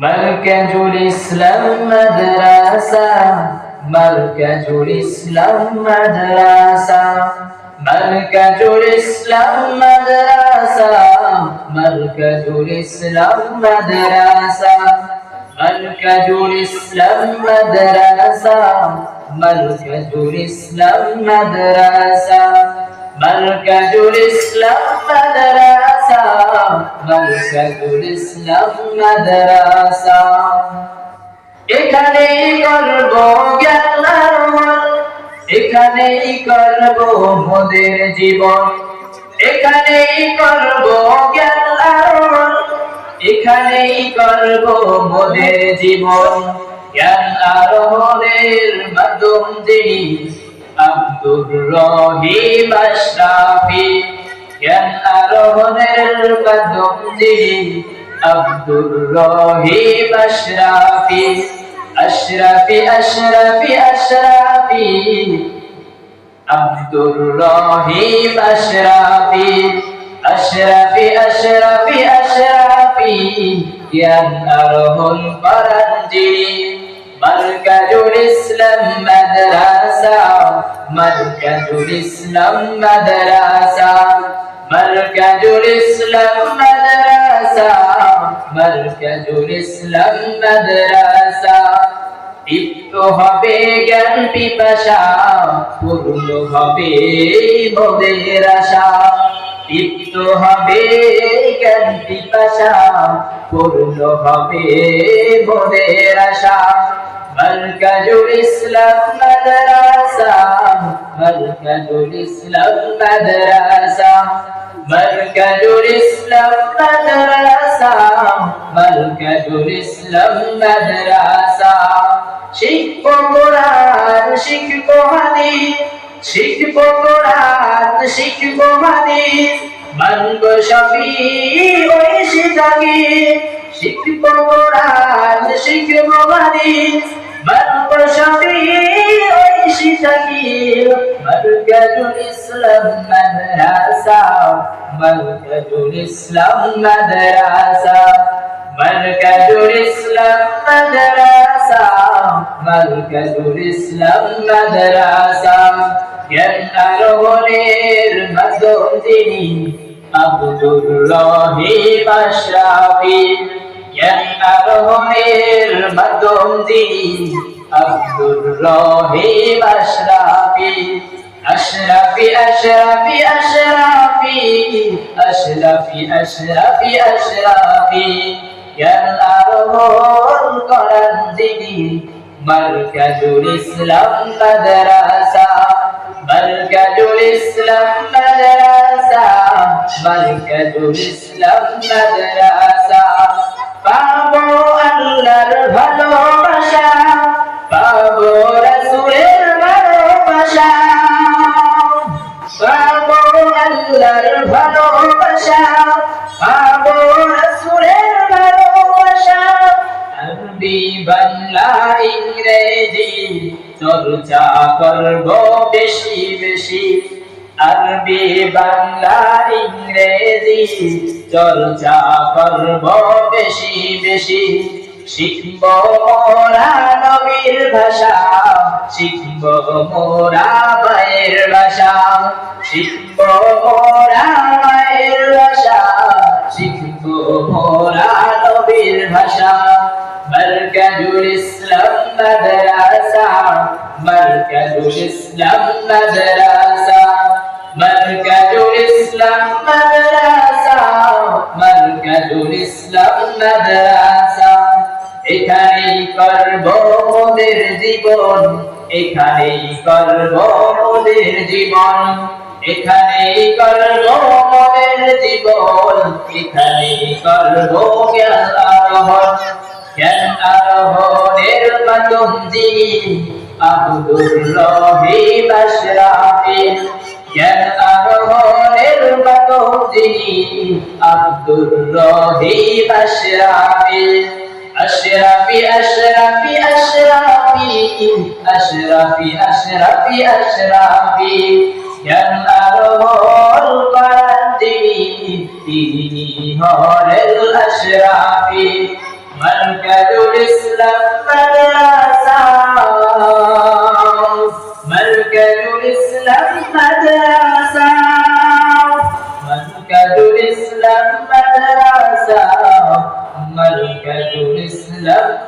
মার্কাজুল ইসলাম মাদ্রাসা মার্কাজুল ইসলাম মাদ্রাসা মার্কাজুল ইসলাম মাদ্রাসা মার্কাজুল ইসলাম মাদ্রাসা মার্কাজুল ইসলাম মাদ্রাসা মার্কাজুল ইসলাম মাদ্রাসা মার্কাজুল ইসলাম মাদ্রাসা এখানে করব জ্ঞানার এখানেই করব মোদের জীবন এখানেই করব জ্ঞানার এখানেই করব মোদের জীবন। জ্ঞান আরোহণের মাধ্যম যিনি আব্দুর রহিম আশরাফি। মাধ্যম যিনি আব্দুর রহিম আশরাফি আশরাফি আশরাফি আশরাফি। আব্দুর রহিম আশরাফি আশরাফি আশরাফি আশরাফি। জ্ঞান আরোহণ করান যিনি মার্কাজুল ইসলাম মাদ্রাসা, মার্কাজুল ইসলাম মাদ্রাসা। মার্কাজুল ইসলাম মাদ্রাসা মার্কাজুল ইসলাম মাদ্রাসা দীপ্ত হবে জ্ঞান পিপাসা পূর্ণ হবে মোদের আশা দীপ্ত হবে জ্ঞান পিপাসা পূর্ণ হবে মোদের আশা মার্কাজুল ইসলাম মাদ্রাসা মার্কাজুল ইসলাম মাদ্রাসা মার্কাজুল ইসলাম মাদ্রাসা মার্কাজুল ইসলাম মাদ্রাসা শিখব কোরআন শিখব হাদিস শিখব কোরআন শিখব হাদিস মানব সবই ওই শিখাগি শিখব কোরআন শিখব হাদিস মানব সবই شفيع مركز الإسلام مدرسة مركز الإسلام مدرسة مركز الإسلام مدرسة مركز الإسلام مدرسة জ্ঞান রোহনের মাধ্যম তিনি আব্দুর রহি মাশরাফি জ্ঞান রোহনের মাধ্যম তিনি আব্দুর রহিম আশরাফি আশরাফি আশরাফি আশরাফি আশরাফি আশরাফি আশরাফি জ্ঞান আরোহণ করান যিনি মার্কাজুল ইসলাম মাদ্রাসা মার্কাজুল ইসলাম মাদ্রাসা মার্কাজুল ইসলাম মাদ্রাসা ইংরেজি চর্চা করব বেশি বেশি। আরবি, বাংলা, ইংরেজি চর্চা করব বেশি বেশি। শিখব মোরা নবীর ভাষা, শিখব মোরা মায়ের ভাষা। শিখব মোরা মায়ের ভাষা, শিখব মোরা নবীর ভাষা। মার্কাজুল ইসলাম مدرسة, مركز الإسلام مدرسة. مركز الإسلام مدرسة, مركز এখানেই করব ওদের জীবন, এখানেই করব ওদের জীবন। এখানেই করব ওদের জীবন, এখানেই করব জ্ঞান আহরণ كلمة جي عبد الله بشرف জ্ঞান আশরাফি আশরাফি আশরাফি আশরাফি আশরাফি আশরাফি জ্ঞান আরোহণ করেন তিনি হরেল আশরাফি مركز الإسلام مدرسة مركز الإسلام مدرسة مركز الإسلام مدرسة مركز الإسلام